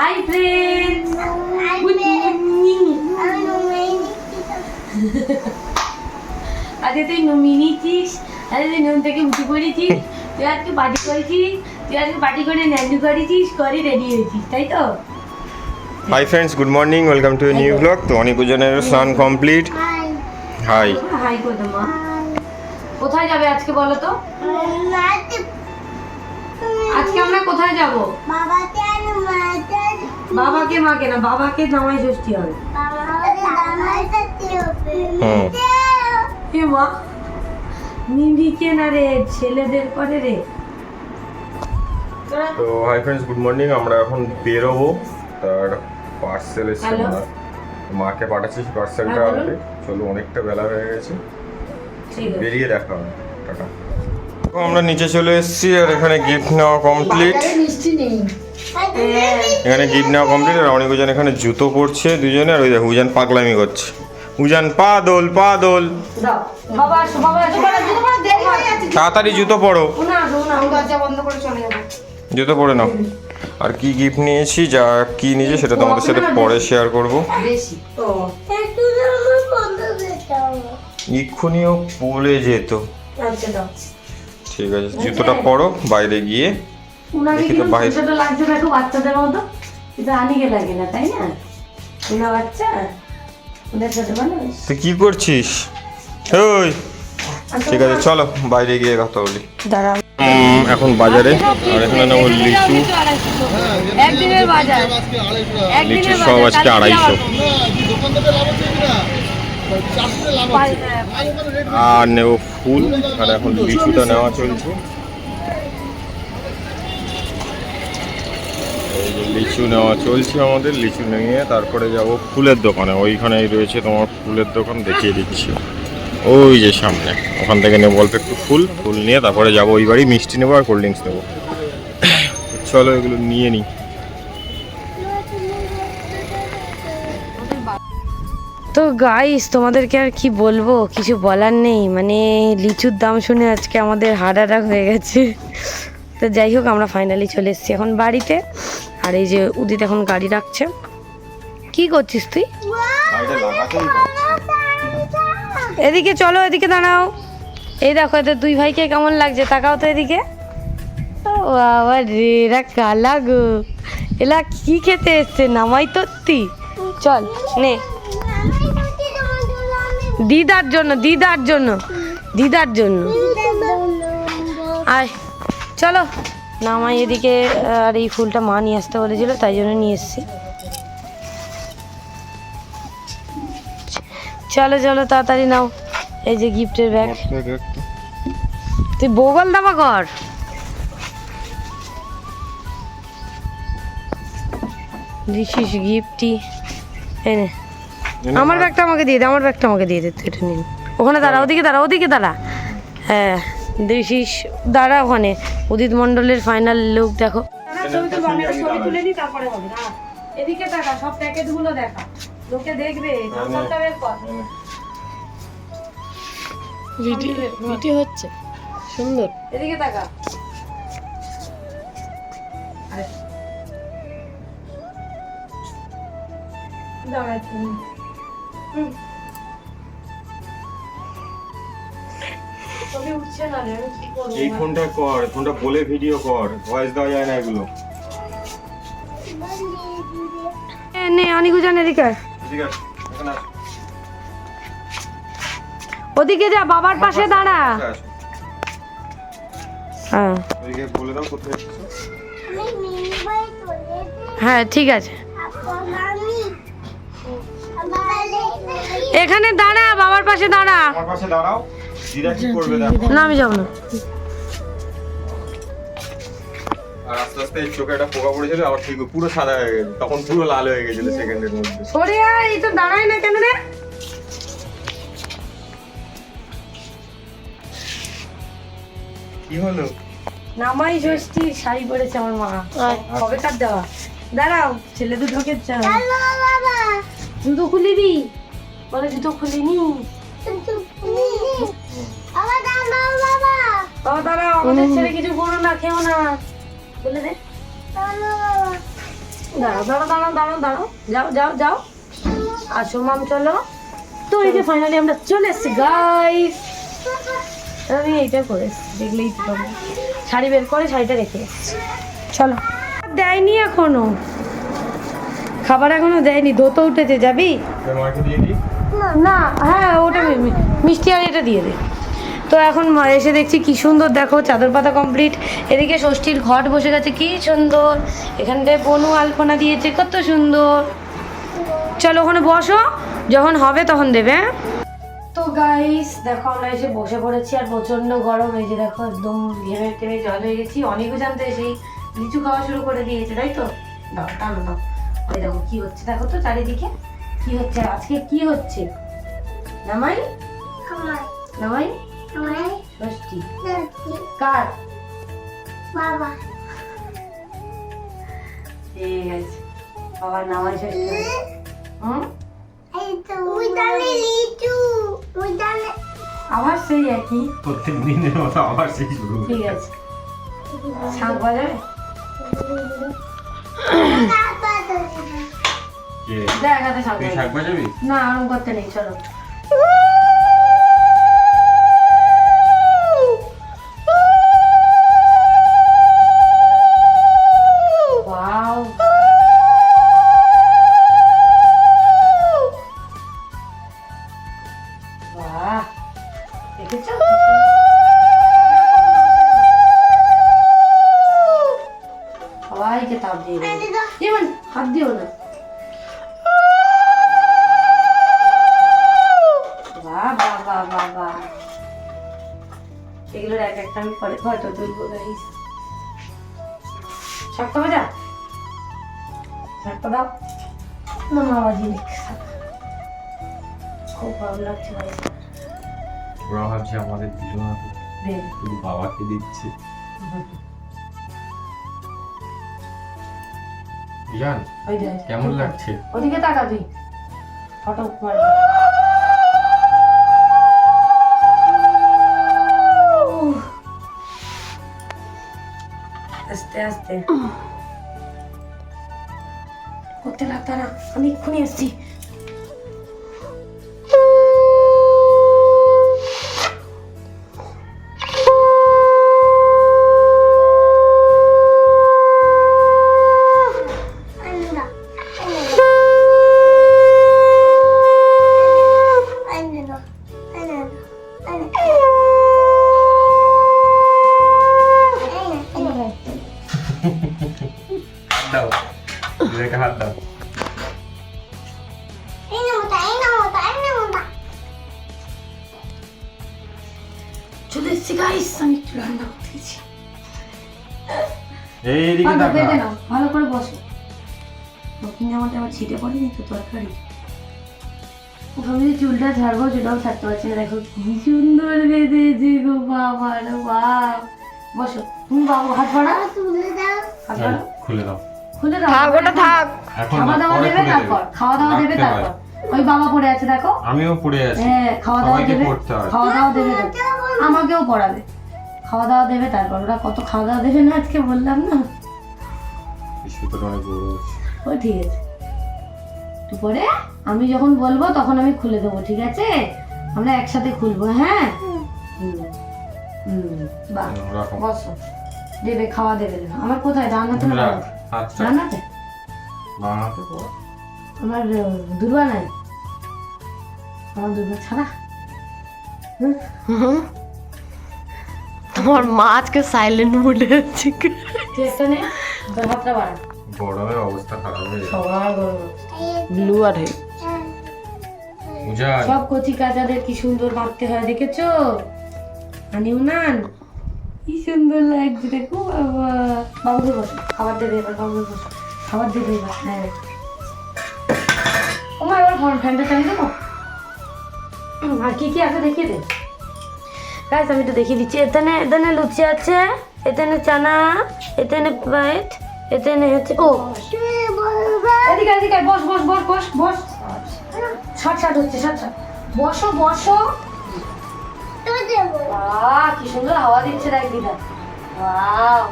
Hi friend good morning আজকে তুই নুমি নিচ্ছিস আজকে তুই নুন থেকে উঠে পড়েছিস তুই আজকে পার্টি করেছিস তুই আজকে পার্টি করে ন্যান্ডু করেছিস করে রেডি হয়েছিস তাই তো? Hi friends good morning welcome to new blog তো অনেক ওজনের স্নান কমপ্লিট হাই হাই করতো মা কোথায় যাবে আজকে বলো তো? আজকে আমরা কোথায় যাব? বাবাকে মাকে না বাবাকে জামাই ষষ্ঠী হবে। হুম এ মা মিমিকে না রে ছেলেদের করে রে। তো হাই ফ্রেন্ডস গুড মর্নিং আমরা এখন বেরোবো। তার পার্সেল এসছে? মাকে পাঠাচ্ছি পার্সেলটা হ্যাঁ, বলুন। চলো অনেকটা বেলা হয়ে গেছে। বেরিয়ে দেখা হবে। টাটা। আমরা নিচে চলে এসেছি আর এখানে গিফট নেওয়া কমপ্লিট এখানে গিফট নেওয়া কমপ্লিট আর অনেক ওজন এখানে জুতো পরছে দুজনে আর ওই দেখো উজান পাগলামি করছে। উজান পা দোল পা দোল তাড়াতাড়ি জুতো পরো। না না দরজা বন্ধ করে চলে যাব। জুতো পরে নাও। আর কি গিফট নিয়েছি যা কি নিয়েছি সেটা তোমাদের সাথে পরে শেয়ার করব। এক্ষুনিও পড়ে যেত। আচ্ছা দাও। ঠিক আছে জুতোটা পরো বাইরে গিয়ে উনাকে দেখি কি তো বাইরে- ছোট লাগছে না একটু বাচ্চাদের মতো। কিন্তু আনিকে লাগে না তাই না? উনা বাচ্চা ওদের ছোট মানুষ। তুই কি করছিস? ওই ঠিক আছে চলো বাইরে গিয়ে কথা বলি। দাঁড়া উম, এখন বাজারে। আর এখানে নেব লিচু। একদিনের বাজার। লিচু সব আজকে আড়াইশো। আর নেব ফুল, আর এখন লিচুটা নেওয়া চলছে। লিচু নেওয়া চলছে আমাদের, লিচু নিয়ে তারপরে যাব ফুলের দোকানে। ওইখানেই রয়েছে তোমার ফুলের দোকান, দেখিয়ে দিচ্ছি। ওই যে সামনে, ওখান থেকে নেব অল্প একটু ফুল ফুল নিয়ে তারপরে যাব ওই বাড়ি, মিষ্টি নেব আর কোল্ড ড্রিঙ্কস নেব। চলো এগুলো নিয়ে নিই। তো গাইস তোমাদেরকে আর কি বলব? কিছু বলার নেই। মানে লিচুর দাম শুনে আজকে আমাদের হার্ট অ্যাটাক হয়ে গেছে। তো যাই হোক আমরা ফাইনালি চলে এসেছি এখন বাড়িতে। আর এই যে উদিত এখন গাড়ি রাখছে। কি করছিস তুই? এদিকে চলো এদিকে দাঁড়াও। এই দেখো এদের দুই ভাইকে কেমন লাগছে? তাকাও তো এদিকে। বাবা রে এরা কালা গো। এলা কি খেতে এসছে? নামাই তত্তি চল নে। দিদার জন্য দিদার জন্য দিদার জন্য। আয় চলো। না নামাই এদিকে আর এই ফুলটা মা নিয়ে আসতে বলেছিল তাই জন্য নিয়ে এসেছি। চলো চলো তাড়াতাড়ি নাও। এই যে গিফটের ব্যাগ। তুই বগল দাবা কর। দিছিস গিফটটি এনে আমার ব্যাগটা আমাকে দিয়ে দে আমার ব্যাগটা আমাকে দিয়ে দে তুই এটা নিন। ওখানে দাঁড়া ওদিকে দাঁড়া ওদিকে দাঁড়া। হ্যাঁ দেখিস দাঁড়া ওখানে। উদিত মণ্ডলের ফাইনাল লুক দেখো। এদিকে সব লোকে দেখবে কর। ভিডিও হচ্ছে সুন্দর। এদিকে তাকা। আরে। এই ফোনটা কর ফোনটা বলে ভিডিও কর ভয়েস দেওয়া যায় না এগুলো। এ, নে আনিকু জান এদিকে আয়। ঠিক আছে এখানে আস। ওদিকে যা বাবার পাশে দাঁড়া। হ্যাঁ। বলে দাও কোথায় হ্যাঁ ঠিক আছে। এখানে দাঁড়া বাবার পাশে দাঁড়া। আমার পাশে দাঁড়াও। দিদা কি করবে দেখো। না আমি যাব না। আর আস্তে আস্তে চোখে একটা পোকা পড়েছিল আবার ঠিক পুরো সাদা হয়ে গেছে। তখন পুরো লাল হয়ে গেছিল সেকেন্ডের মধ্যে। সরে এই তো দাঁড়ায় না কেন রে? কি হলো? নামাই ষষ্ঠী শাড়ি পরেছে আমার মা। কবে কার দেওয়া। দাঁড়াও ছেলে দুটোকে চাও জুতো খুলে দি বলে জুতো খুলিনি বাবা দাঁড়াও আমাদের ছেলে কিছু করো না খেও না বলে দে দাঁড়াও দাঁড়াও দাঁড়াও দাঁড়াও দাঁড়াও যাও যাও যাও আসো মাম চলো তো এই যে ফাইনালি আমরা চলে এসেছি গাইস আমি এইটা করে দেখলেই তো শাড়ি বের করে শাড়িটা রেখে চলো দেয়নি এখনও। খাবার এখনও দেয়নি ধোতো উঠেছে যাবি? মাকে দিয়ে দিই না হ্যাঁ ওটা মিষ্টি আর এটা দিয়ে দে। তো এখন এসে দেখছি কি সুন্দর, দেখো, চাদর পাতা কমপ্লিট এদিকে ষষ্ঠীর ঘট বসে গেছে, কি সুন্দর। এখানটায় বনু আলপনা দিয়েছে, কত সুন্দর। চলো ওখানে বসো, যখন হবে তখন দেবে হ্যাঁ? তো গাইস দেখো, আমরা এসে বসে পড়েছি, আর প্রচণ্ড গরম। এই যে দেখো, একদম ঘেমে টেমে জল হয়ে গেছি। অনেকও জানতে সেই লিচু খাওয়া শুরু করে দিয়েছে, তাই তো? দাও, টানো, দাও। দেখো, কি হচ্ছে, দেখো তো চারিদিকে। কি হচ্ছে? আজকে কি হচ্ছে? নামাই? নামাই? ষষ্ঠী কার? বাবা। ঠিক আছে। বাবার নামাই ষষ্ঠী হুম? আবার সেই একই। প্রত্যেক দিনের মতো আবার সেই শুরু। ঠিক আছে। শাঁখ বাজাবে বাবা তো কে দেখ হাতে শাঁখ তুই বাজাবে। শাক বাজাবি না আরম করতে নেই চলো। সবাইকে তাপ দিয়ে দেবে। যেমন হাত দিও না। একটা আমি পরে ফটো তুলবো গাইস বাজা দাও। না মামাজি খুব ভালো লাগছে ভাই ওরা ভাবছে আমাদের দিল না শুধু বাবাকে দিচ্ছে। জান কেমন লাগছে? ওদিকে তাকা তুই। ফটো মার আস্তে করতে লাগতো না আমি এক্ষুনি এসছি নতুন জামাটা আবার ছিটে পড়েনি তো তরকারি। আমি যে চুলটা ছাড়বো সেটাও ছাড়তে পারছি না। দেখো কি সুন্দর বেঁধেছে গো বাবা রে বাবা বসো। তুমি বাবু হাত তুলে দাও। হাত এই, খুলে দাও। খুলে দাও। থাক ওটা থাক। খাওয়া দাওয়া দেবে তারপর। খাওয়া দাওয়া দেবে তারপর। ওই বাবা পড়ে আছে দেখো। আমিও পড়ে আছি। হ্যাঁ খাওয়া দাওয়া দেবে। খাওয়া দাওয়া দেবে আমাকেও পড়াবে। খাওয়া দাওয়া দেবে তারপর। ওরা কত খাওয়া দাওয়া দেবে না আজকে বললাম না। ও ঠিক আছে। একটু পরে আমি যখন বলব তখন আমি খুলে দেবো ঠিক আছে? আমরা একসাথে খুলবো হ্যাঁ? হুম। হুম বাহ বসো। দেবে খাওয়া দেবে আমার কোথায়? রান্নাতে না রাখ, হাতটা রান্নাতে বাঁ হাতে আমার দুর্বা নাই। আমার দুর্বা ছাড়া। তোমার মা আজকে সাইলেন্ট মুডে আছে। তুই একটা নে। হাতটা বাড়া। গরমের অবস্থা খারাপ হয়ে যাবে। সবার গরম ব্লু আর সব কচি কাচাদের কি সুন্দর মাখতে হয় দেখেছ? হানি উনান কি সুন্দর লাগছে দেখো বাবা। বাবুকে বসো খাবার দেবে এবার বাবুকে বসো। খাবার দেবে এবার হ্যাঁ। ও মা এবার ফোন ফ্যানটা চালিয়ে দেবো? আর কি কি আছে দেখিয়ে দে। গাইস আমি তো দেখিয়ে দিচ্ছি। এখানে এখানে লুচি আছে এখানে চানা এখানে প্লেট এখানে হচ্ছে ও! এদিকে এদিকে, বস বস বস বস বস। ষাট ষাট হচ্ছে ষাট ষাট বসো বসো। বাহ, কি সুন্দর হাওয়া দিচ্ছে দেখ দিদা। ওয়াও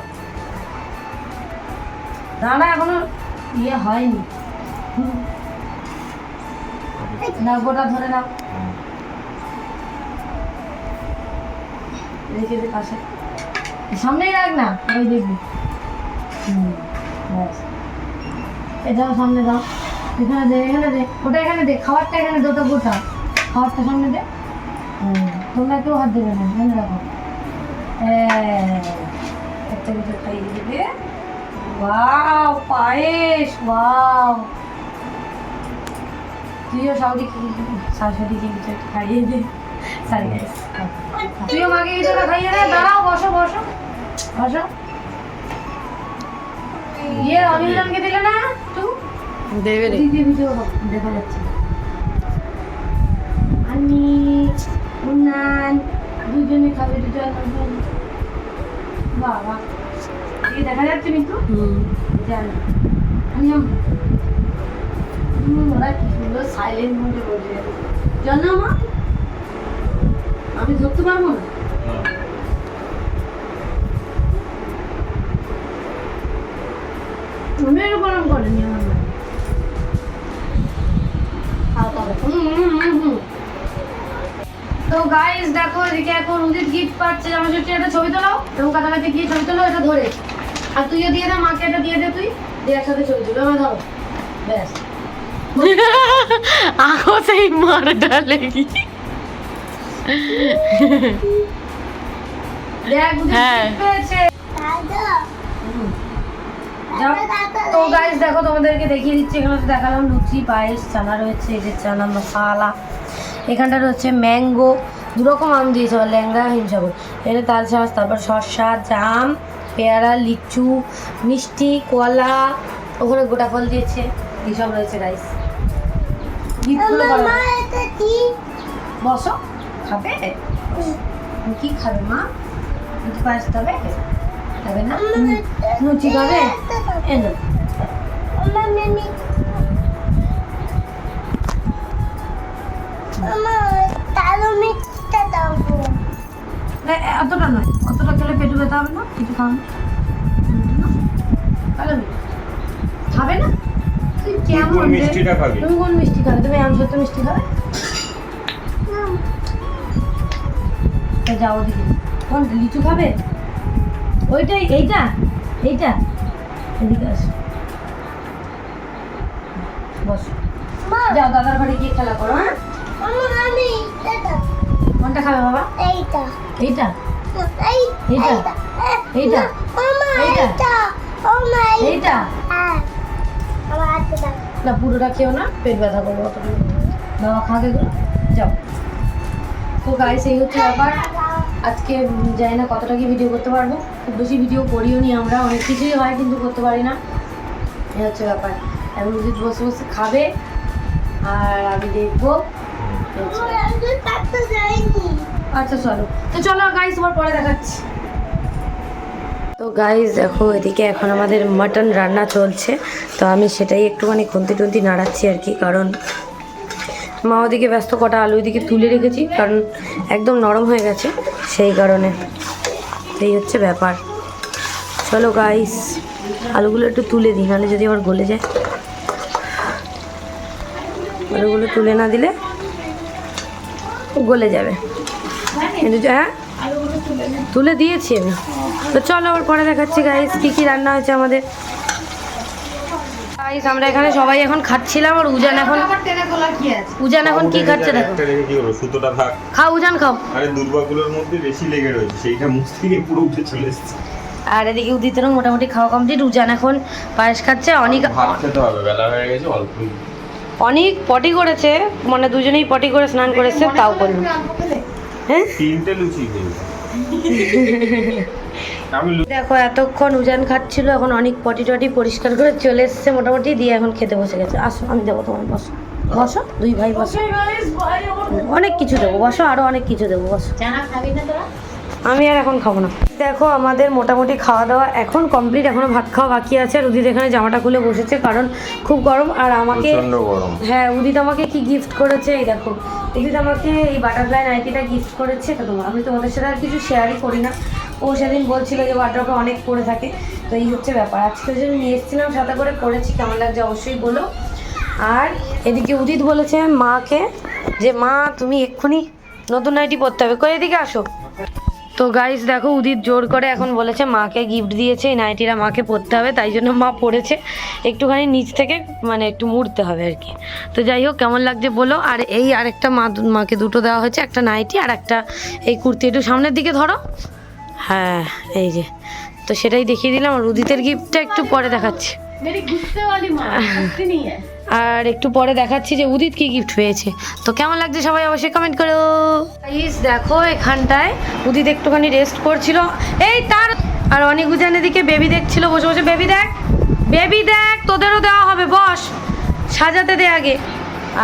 দাঁড়া, এখনও ইয়ে হয়নি। না, গোটা ধরে নাও। রেখে পাশে। সামনেই রাখ না, ওই দেখবি হুম। এ দাও সামনে দাও এখানে দে এখানে দে। ওটা এখানে দে, খাবারটা এখানে দে, ওটা গোটা। খাবারটা সামনে দে। তোমরা কেউ হাত দেবে না এখানে রাখো। একটা কিছু খাইয়ে দিবে। ওয়াও, পায়েস, ওয়াও। তুইও সাউদি শাশুড়িকে কিছু খাইয়ে দে। তুইও মাকে কিছু খাইয়ে দে। দাঁড়াও, বসো বসো। বসো। ইয়ে অনিন্দনকে দিলে না তুই দেবে রে। দিদি ভিডিও দেখা যাচ্ছে। আমি উন্নান দুজনে খাবে দুজন দুজন। বাবা কি দেখা যাচ্ছে মিতু হুম। জানি আমি ওরা কি সুন্দর সাইলেন্ট মোডে বসে জানো মা আমি ধরতে পারব না। আমি এর গরম করিনি আমার মা। তো গাইস দেখো এদিকে এখন উদিত গিফট পাচ্ছে। জামা ষষ্ঠী একটা ছবি তোলাও। এবং কাছাকাছি গিয়ে ছবি তোলো এটা ধরে। আর তুইও দিয়ে দে মাকে এটা দিয়ে দে তুই। দিয়ে একসাথে ছবি তুলো আমার ধরো। ব্যাস। আগো সেই মারটা লেগি দেখ উদিত হ্যাঁ। তো গাইস দেখো তোমাদেরকে দেখিয়ে দিচ্ছি এখানে তো দেখালাম লুচি পায়েস চানা রয়েছে এই যে চানা মশালা। এখানটা রয়েছে ম্যাঙ্গো দু রকম আম দিয়েছে ল্যাঙ্গা হিমসাগর। এখানে তাল শাঁস তারপর শসা জাম পেয়ারা লিচু মিষ্টি কলা ওখানে গোটা ফল দিয়েছে এইসব রয়েছে গাইস বসো খাবে? কি খাবে মা? লুচি পায়েস খাবে? খাবে না? লুচি খাবে? এনো অতটা নয়। অতটা খেলে পেটে ব্যথা হবে না কিছু খাও না। খাবে না? তুই কেমন কোন মিষ্টিটা খাবি? তুমি কোন মিষ্টি খাবে? তুমি আম সত্য মিষ্টি খাবে? তা যাও ওদিকে। কোন লিচু খাবে? ওইটাই এইটা? এইটা? এদিকে আসো। বস। যাও দাদার বাড়ি গিয়ে খেলা করো হ্যাঁ? কোনটা খাবে বাবা? এইটা। এইটা? হ্যাঁ। না পুরোটা খেও না পেট ব্যথা করবে অতটা। বাবা যাও। তো গাইস এই হচ্ছে ব্যাপার। আজকে জানি না কতটা কি ভিডিও করতে পারব। খুব বেশি ভিডিও করিও নি আমরা অনেক কিছুই হয় কিন্তু করতে পারি না। এই হচ্ছে ব্যাপার। এখন উদিত বসে বসে খাবে, আর আমি দেখব। আচ্ছা চলো। তো চলো গাইস তোমার পরে দেখাচ্ছি। তো গাইস দেখো, এদিকে এখন আমাদের মাটন রান্না চলছে। তো আমি সেটাই একটুখানি খুন্তি টুন্তি নাড়াচ্ছি আর কি, কারণ মা ওদিকে ব্যস্ত, কটা আলু ওদিকে তুলে রেখেছি, কারণ একদম নরম হয়ে গেছে, সেই কারণে। এই হচ্ছে ব্যাপার। চলো গাইস আলুগুলো একটু তুলে দিই, নাহলে যদি আবার গলে যায়। আলুগুলো তুলে না দিলে গলে যাবে। কিন্তু হ্যাঁ? তুলে দিয়েছি আমি। তো চলো আবার পরে দেখাচ্ছি গাইস কী কী রান্না হয়েছে আমাদের। গাইস আমরা এখানে সবাই এখন খাচ্ছিলাম আর উজান এখন উজান এখন কি খাচ্ছে দেখো। কি হলো? সুতোটা থাক। খাও উজান খাও। আরে দুর্বাগুলোর মধ্যে বেশি লেগে রয়েছে সেইটা মুখ থেকে পুরো উঠে চলে এসেছে। আর এদিকে উদিতেরও মোটামুটি খাওয়া কমপ্লিট উজান এখন পায়েস খাচ্ছে অনেক ভাত খেতে হবে বেলা হয়ে গেছে অল্পই। অনেক পটি করেছে মানে দুজনেই পটি করে স্নান করেছে তাও করল। হ্যাঁ? তিনটে লুচি দেখো এতক্ষণ উজান খাচ্ছিল এখন অনেক পটি টটি পরিষ্কার করে চলে এসছে মোটামুটি দিয়ে এখন খেতে বসে গেছে। আসো আমি দেবো তোমার বসো। বসো দুই ভাই বসো। অনেক কিছু দেবো বসো আরও অনেক কিছু দেবো বসো। আমি আর এখন খাব না। দেখো আমাদের মোটামুটি খাওয়া দাওয়া এখন কমপ্লিট এখনও ভাত খাওয়া বাকি আছে। আর উদিত এখানে জামাটা খুলে বসেছে কারণ খুব গরম। আর আমাকে হ্যাঁ উদিত আমাকে কি গিফট করেছে এই দেখো। উদিত আমাকে এই বাটারফ্লাই নাইটিটা গিফট করেছে। তো তোমার আমি তোমাদের সাথে আর কিছু শেয়ারই করি না। ও সেদিন বলছিল যে ওয়ার্ড্রপে অনেক পড়ে থাকে। তো এই হচ্ছে ব্যাপার। আজকে যে নিয়ে এসেছিলাম সাথে করে করেছি। কেমন লাগছে অবশ্যই বলো। আর এদিকে উদিত বলেছে মাকে যে মা তুমি এক্ষুনি নতুন নাইটি পরতে হবে। কই এদিকে আসো। তো গাইস দেখো উদিত জোর করে এখন বলেছে, মাকে গিফট দিয়েছে, এই নাইটিরা মাকে পরতে হবে, তাই জন্য মা পড়েছে একটুখানি নিচ থেকে মানে একটু মুড়তে হবে আর কি। তো যাই হোক, কেমন লাগছে বলো? আর এই আরেকটা মা, মাকে দুটো দেওয়া হয়েছে, একটা নাইটি আর একটা এই কুর্তি। একটু সামনের দিকে ধরো। হ্যাঁ এই যে। তো সেটাই দেখিয়ে দিলাম, আর উদিতের গিফটটা একটু পরে দেখাচ্ছি। আর একটু পরে দেখাচ্ছি যে উদিত কি গিফট পেয়েছে তো কেমন লাগছে সবাই অবশ্যই কমেন্ট করো। গাইস দেখো এখানটায় উদিত একটুখানি রেস্ট করছিল। এই তার, আর অনেক উজান এদিকে বেবি দেখছিল, বসে বসে বেবি দেখ বেবি দেখ, তোদেরও দেওয়া হবে, বস, সাজাতে দে আগে।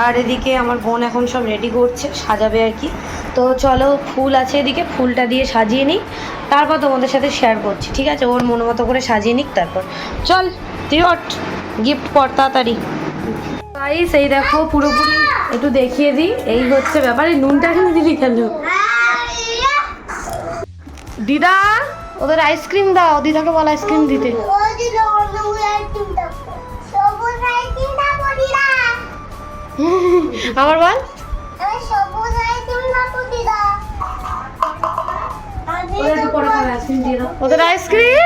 আর এদিকে আমার বোন এখন সব রেডি করছে, সাজাবে আর কি। তো চলো, ফুল আছে এদিকে, ফুলটা দিয়ে সাজিয়ে নিই। তারপর তোমাদের সাথে শেয়ার করছি, ঠিক আছে? ওর মনোমতো করে সাজিয়ে নিক তারপর। চল তুই গিফট পর তাড়াতাড়ি। গাইস এই দেখো পুরোপুরি একটু দেখিয়ে দিই। এই হচ্ছে ব্যাপারে নুনটা এখানে দিলি কেন? দিদা ওদের আইসক্রিম দাও দিদাকে বল আইসক্রিম দিতে। আবার বল। ওদের আইসক্রিম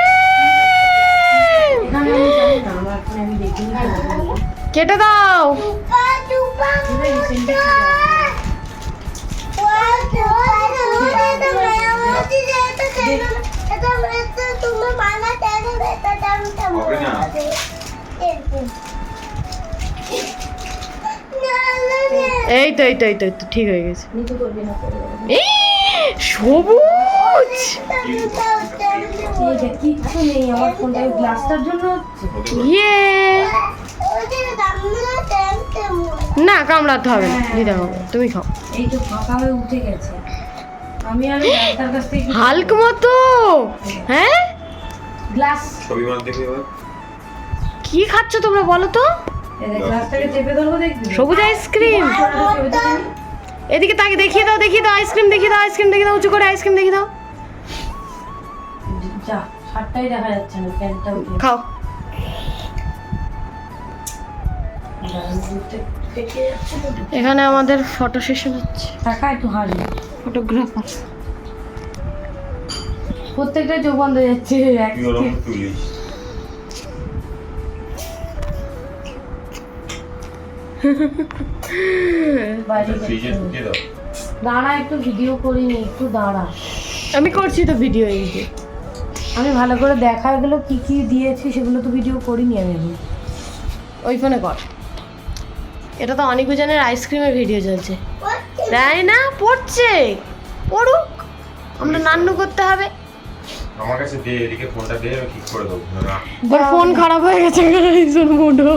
কেটে দাও। এই তো এই তো এই তো ঠিক হয়ে গেছে। সবুজ! এই নেই আমার ফোনটা গ্লাসটার জন্য ইয়ে! না কামড়াতে হবে না। দিদা হবে তুমি খাও। এই তো ফাঁকা হয়ে উঠে গেছে। আমি আর ডাক্তার কাছ থেকে হালক মতো! হ্যাঁ? গ্লাস। ছবি মান দেখে কি খাচ্ছ তোমরা বলো তো? সবুজ আইসক্রিম। এদিকে তাকে দেখিয়ে দাও দেখিয়ে দাও আইসক্রিম দেখিয়ে দাও আইসক্রিম দেখিয়ে দাও উঁচু করে আইসক্রিম দেখিয়ে দাও। খাও। এখানে আমাদের ফটো সেশন হচ্ছে। টাকা একটু হাসবে। ফটোগ্রাফার প্রত্যেকটা চোখ বন্ধ হয়ে যাচ্ছে। দাঁড়া একটু ভিডিও করিনি একটু দাঁড়া। আমি করছি তো ভিডিও এই যে। আমি ভালো করে দেখা গেলো কি কি দিয়েছি সেগুলো তো ভিডিও করিনি আমি ওই ফোনে কর। এটা তো অনেক জনের আইসক্রিমের ভিডিও চলছে। তাই না পড়ছে। পড়ুক। আমরা নান্নু করতে হবে। আমার কাছে দে এদিকে ফোনটা দে আমি ঠিক করে দেবো। না ওর ফোন খারাপ হয়ে গেছে ভীষণ মুডো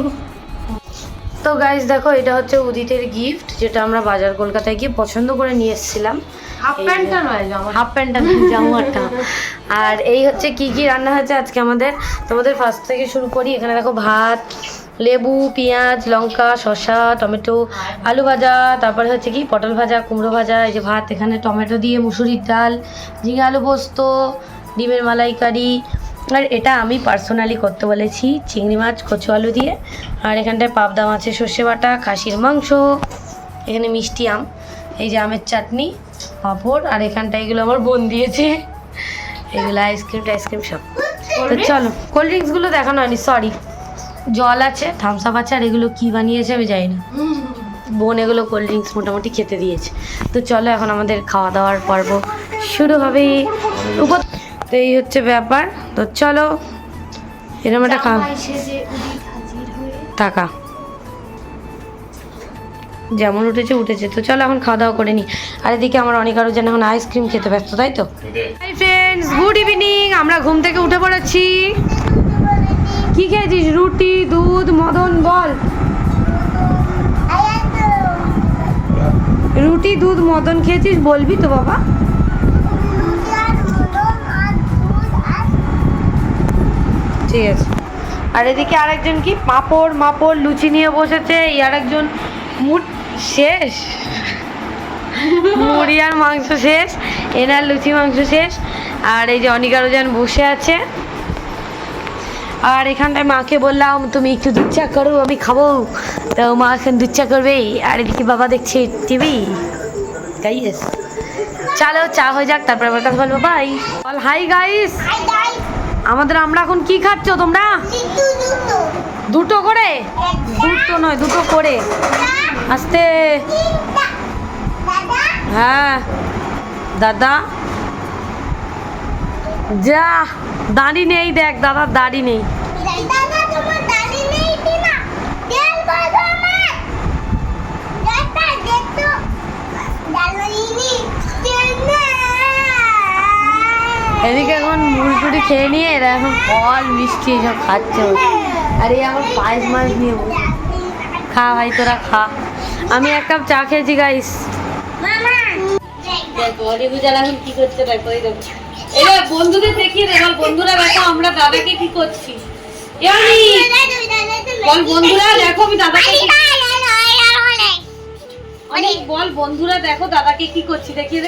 তো গাইজ দেখো এটা হচ্ছে উদিতের গিফট যেটা আমরা বাজার কলকাতায় গিয়ে পছন্দ করে নিয়ে এসেছিলাম। হাফ প্যান্টটা নয় জামা হাফ প্যান্টটা জামাটা। আর এই হচ্ছে কি কি রান্না হয়েছে আজকে আমাদের? তোমাদের ফার্স্ট থেকে শুরু করি। এখানে দেখো ভাত লেবু পেঁয়াজ লঙ্কা শসা টমেটো আলু ভাজা তারপরে হচ্ছে কি পটল ভাজা কুমড়ো ভাজা এই যে ভাত এখানে টমেটো দিয়ে মুসুরির ডাল ঝিঙে আলু পোস্ত ডিমের মালাইকারি। আর এটা আমি পার্সোনালি করতে বলেছি চিংড়ি মাছ কচু আলু দিয়ে। আর এখানটায় পাবদা মাছের সর্ষে বাটা খাসির মাংস এখানে মিষ্টি আম এই যে আমের চাটনি পাঁপড় আর এখানটা এগুলো আমার বোন দিয়েছে। এগুলো আইসক্রিম টাইসক্রিম সব। তো চলো কোল্ড ড্রিঙ্কসগুলো দেখানো হয়নি সরি জল আছে থামস আপ আছে আর এগুলো কি বানিয়েছে আমি জানি না বোন এগুলো কোল্ড ড্রিঙ্কস মোটামুটি খেতে দিয়েছে। তো চলো এখন আমাদের খাওয়া দাওয়ার পর্ব শুরু হবে। উপর তো এই হচ্ছে ব্যাপার। তো চলো এরকম একটা খাওয়া টাকা যেমন উঠেছে উঠেছে। তো চলো এখন খাওয়া দাওয়া করে নি। আর এদিকে আমার অনেক আরও যেন এখন আইসক্রিম খেতে ব্যস্ত তাই তো? হাই ফ্রেন্ডস গুড ইভিনিং আমরা ঘুম থেকে উঠে পড়েছি। কি খেয়েছিস? রুটি, দুধ, মদন, বল। রুটি, দুধ, মদন খেয়েছিস বলবি তো বাবা। ঠিক আছে। আর এদিকে আরেকজন কি? পাঁপড়, মাপড়, লুচি নিয়ে বসেছে। এই আরেকজন মুট শেষ? মুড়ি আর মাংস শেষ। এনার লুচি মাংস শেষ। আর এই যে অনিকা রোজান বসে আছে। আর এখানটায় মাকে বললাম তুমি একটু দুধ চা করো আমি খাব। তো মা এখন দুধ চা করবে। আর এদিকে বাবা দেখছে টিভি। গাইস চলো চা হয়ে যাক তারপরে আমার কাছে বলব। বাই। বল হাই গাইস আমাদের আমরা এখন কি খাচ্ছ তোমরা? দুটো করে? দুটো নয় দুটো করে। আস্তে। হ্যাঁ। দাদা? যা দাড়ি নেই দেখ দাদার দাড়ি নেই। এদিকে এখন মুড়ি খেয়ে নিয়ে এরা এখন ফল মিষ্টি এসব খাচ্ছে আরে আমার পায়েস মাছ নিয়ে বসে। খা ভাই তোরা খা। আমি এক কাপ চা খেয়েছি গাইস মামা। দেখো অনিগুজাল এখন কি করছে দেখো। এবার বন্ধুদের দেখিয়ে দে বন্ধুরা দেখো আমরা দাদাকে কি করছি। এমনি বল বন্ধুরা, দেখো আমি দাদাকে বল বন্ধুরা, দেখো কি করছি, দেখিয়ে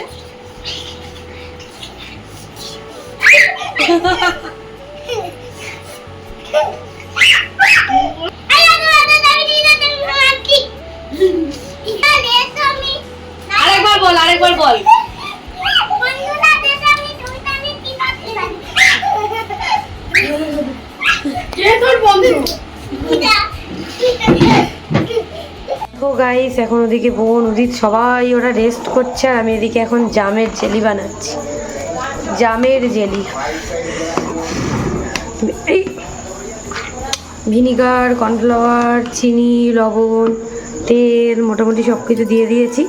আরেকবার বল আরেকবার বল। গাইস এখন ওদিকে বোন, উদিত সবাই ওরা রেস্ট করছে আর আমি এদিকে এখন জামের জেলি বানাচ্ছি। জামের জেলি। ভিনিগার কর্নফ্লাওয়ার চিনি, লবণ, তেল মোটামুটি সব কিছু দিয়ে দিয়েছি।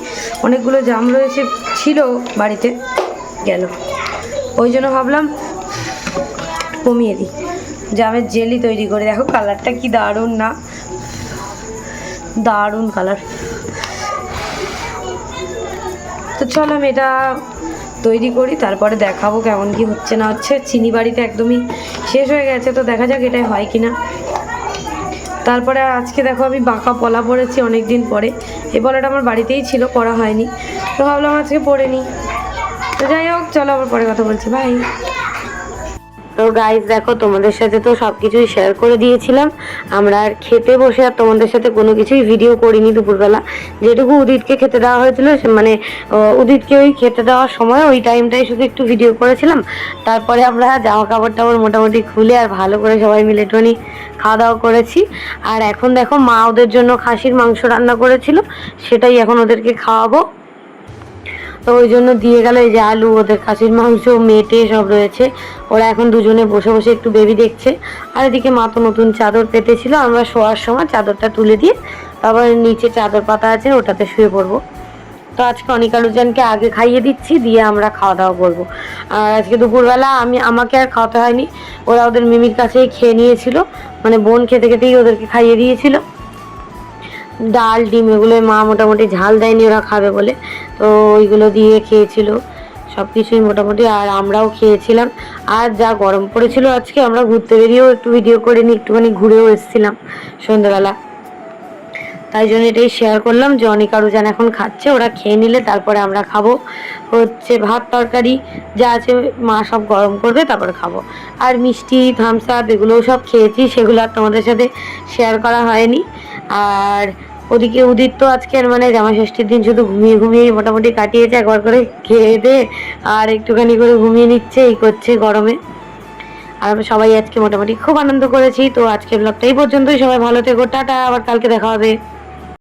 অনেকগুলো জাম রয়েছে, ছিল বাড়িতে, গেল। ওই জন্য ভাবলাম কমিয়ে দিই। জামের জেলি তৈরি করে। দেখো কালারটা কি দারুণ না? দারুণ কালার। তো চলো আমি এটা তৈরি করি, তারপরে দেখাবো কেমন কি হচ্ছে না হচ্ছে। চিনি বাড়িতে একদমই শেষ হয়ে গেছে, তো দেখা যাক এটাই হয় কি না তারপরে আজকে দেখো আমি বাঁকা পলা পড়েছি অনেক দিন পরে। এই পলাটা আমার বাড়িতেই ছিল পড়া হয়নি। তো ভাবলাম আজকে পরে নিই। তো যাই হোক, চলো আবার পরে কথা বলছি। ভাই তো গাইজ দেখো, তোমাদের সাথে তো সব কিছুই শেয়ার করে দিয়েছিলাম। আমরা আর খেতে বসে আর তোমাদের সাথে কোনো কিছুই ভিডিও করিনি দুপুরবেলা। যেটুকু উদিতকে খেতে দেওয়া হয়েছিল মানে উদিতকে ওই খেতে দেওয়ার সময় ওই টাইমটাই শুধু একটু ভিডিও করেছিলাম। তারপরে আমরা জামা কাপড় টাপড় মোটামুটি খুলে আর ভালো করে সবাই মিলে টনি খাওয়া দাওয়া করেছি। আর এখন দেখো, মা ওদের জন্য খাসির মাংস রান্না করেছিল, সেটাই এখন ওদেরকে খাওয়াবো। তো ওই জন্য দিয়ে গেল এই যে আলু, ওদের খাসির মাংস, মেটে সব রয়েছে। ওরা এখন দুজনে বসে বসে একটু বেবি দেখছে। আর এদিকে মা তো নতুন চাদর পেতেছিল, আমরা শোয়ার সময় চাদরটা তুলে দিয়ে তারপর নিচে চাদর পাতা আছে, ওটাতে শুয়ে পড়ব। তো আজকে অনিকালুজানকে আগে খাইয়ে দিচ্ছি, দিয়ে আমরা খাওয়া দাওয়া করব। আর আজকে দুপুরবেলা আমি, আমাকে আর খাওয়াতে হয়নি। ওরা ওদের মিমির কাছেই খেয়ে নিয়েছিল। মানে বোন খেতে খেতেই ওদেরকে খাইয়ে দিয়েছিল। ডাল, ডিম এগুলো মা মোটামুটি ঝাল দেয়নি, ওরা খাবে বলে। তো ওইগুলো দিয়ে খেয়েছিল সব কিছুই মোটামুটি, আর আমরাও খেয়েছিলাম। আর যা গরম পড়েছিল আজকে, আমরা ঘুরতে বেরিয়েও একটু ভিডিও করে নিই একটুখানি ঘুরেও এসেছিলাম সন্ধ্যাবেলা। তাই জন্য এটাই শেয়ার করলাম যে অনেক আরও যেন এখন খাচ্ছে, ওরা খেয়ে নিলে তারপরে আমরা খাব হচ্ছে ভাত তরকারি, যা আছে মা সব গরম করবে, তারপরে খাব। আর মিষ্টি থামস আপ এগুলোও সব খেয়েছি, সেগুলো আর তোমাদের সাথে শেয়ার করা হয়নি। আর ওদিকে উদিত তো আজকের মানে জামা ষষ্ঠীর দিন শুধু ঘুমিয়ে ঘুমিয়ে মোটামুটি কাটিয়েছে, একবার করে খেয়ে দে আর একটুখানি করে ঘুমিয়ে নিচ্ছে, এই করছে গরমে। আর আমরা সবাই আজকে মোটামুটি খুব আনন্দ করেছি, তো আজকে ব্লগটা এই পর্যন্তই, সবাই ভালো থেকো, টাটা, আবার কালকে দেখা হবে।